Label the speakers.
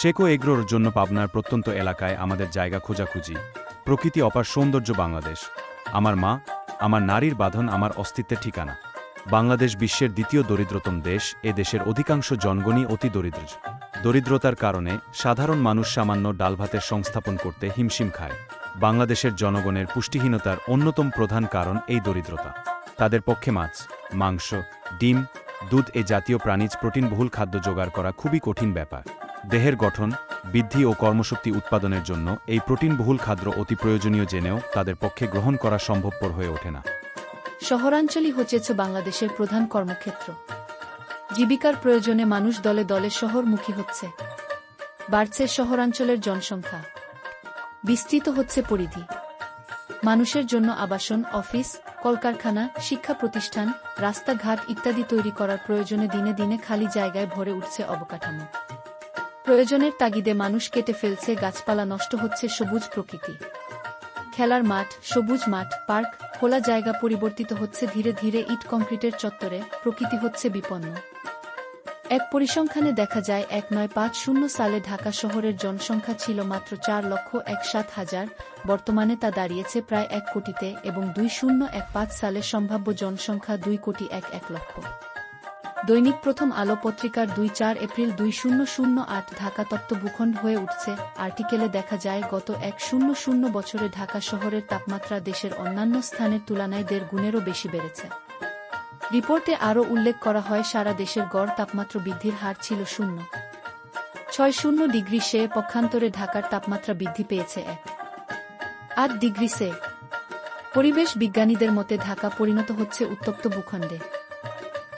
Speaker 1: শেকো এগ্রোর জন্য পাবনার প্রত্যন্ত এলাকায় আমাদের জায়গা খোঁজাখুঁজি। প্রকৃতি অপার সৌন্দর্য বাংলাদেশ। আমার মা, আমার নারীর বাঁধন আমার অস্তিত্বের ঠিকানা। বাংলাদেশ বিশ্বের দ্বিতীয় দরিদ্রতম দেশ, এ দেশের অধিকাংশ জনগণই অতি দরিদ্র। দরিদ্রতার কারণে সাধারণ মানুষ সামান্য ডালভাতের সংস্থাপন করতে হিমশিম খায়। বাংলাদেশের জনগণের পুষ্টিহীনতার অন্যতম প্রধান কারণ এই দরিদ্রতা। তাদের পক্ষে মাছ, মাংস, ডিম, দুধ এ জাতীয় প্রাণীজ প্রোটিনবহুল খাদ্য জোগাড় করা খুবই কঠিন ব্যাপার। দেহের গঠন, বৃদ্ধি ও কর্মশক্তি উৎপাদনের জন্য এই প্রোটিনবহুল খাদ্য অতি প্রয়োজনীয় জেনেও তাদের পক্ষে গ্রহণ করা সম্ভবপর হয়ে ওঠে না।
Speaker 2: শহরাঞ্চলই হচ্ছে বাংলাদেশের প্রধান কর্মক্ষেত্র। জীবিকার প্রয়োজনে মানুষ দলে দলে শহরমুখী হচ্ছে। বাড়ছে শহরাঞ্চলের জনসংখ্যা। বিস্তৃত হচ্ছে পরিধি। মানুষের জন্য আবাসন, অফিস, কলকারখানা, শিক্ষা প্রতিষ্ঠান, রাস্তাঘাট ইত্যাদি তৈরি করার প্রয়োজনে দিনে দিনে খালি জায়গায় ভরে উঠছে অবকাঠামো। প্রয়োজনের তাগিদে মানুষ কেটে ফেলছে, গাছপালা নষ্ট হচ্ছে, সবুজ প্রকৃতি। খেলার মাঠ, সবুজ মাঠ, পার্ক, খোলা জায়গা পরিবর্তিত হচ্ছে, ধীরে ধীরে ইট কংক্রিটের চত্বরে প্রকৃতি হচ্ছে বিপন্ন। এক পরিসংখ্যানে দেখা যায়, এক নয় পাঁচ শূন্য সালে ঢাকা শহরের জনসংখ্যা ছিল মাত্র চার লক্ষ এক সাত হাজার, বর্তমানে তা দাঁড়িয়েছে প্রায় এক কোটিতে এবং দুই শূন্য এক পাঁচ সালে সম্ভাব্য জনসংখ্যা দুই কোটি এক এক লক্ষ। দৈনিক প্রথম আলো পত্রিকার দুই চার এপ্রিল দুই শূন্য শূন্য আট ঢাকা তত্ত্ব ভূখণ্ড হয়ে উঠছে। আর্টিকেলে দেখা যায়, গত এক শূন্য শূন্য বছরে ঢাকা শহরের তাপমাত্রা দেশের অন্যান্য স্থানের তুলনায় দেড় গুণেরও বেশি বেড়েছে। রিপোর্টে আরও উল্লেখ করা হয়, সারা দেশের গড় তাপমাত্রা বৃদ্ধির হার ছিল শূন্য। ছয় শূন্য ডিগ্রি সে পক্ষান্তরে ঢাকার তাপমাত্রা বৃদ্ধি পেয়েছে এক। আট ডিগ্রি সে। পরিবেশ বিজ্ঞানীদের মতে ঢাকা পরিণত হচ্ছে উত্তপ্ত ভূখণ্ডে।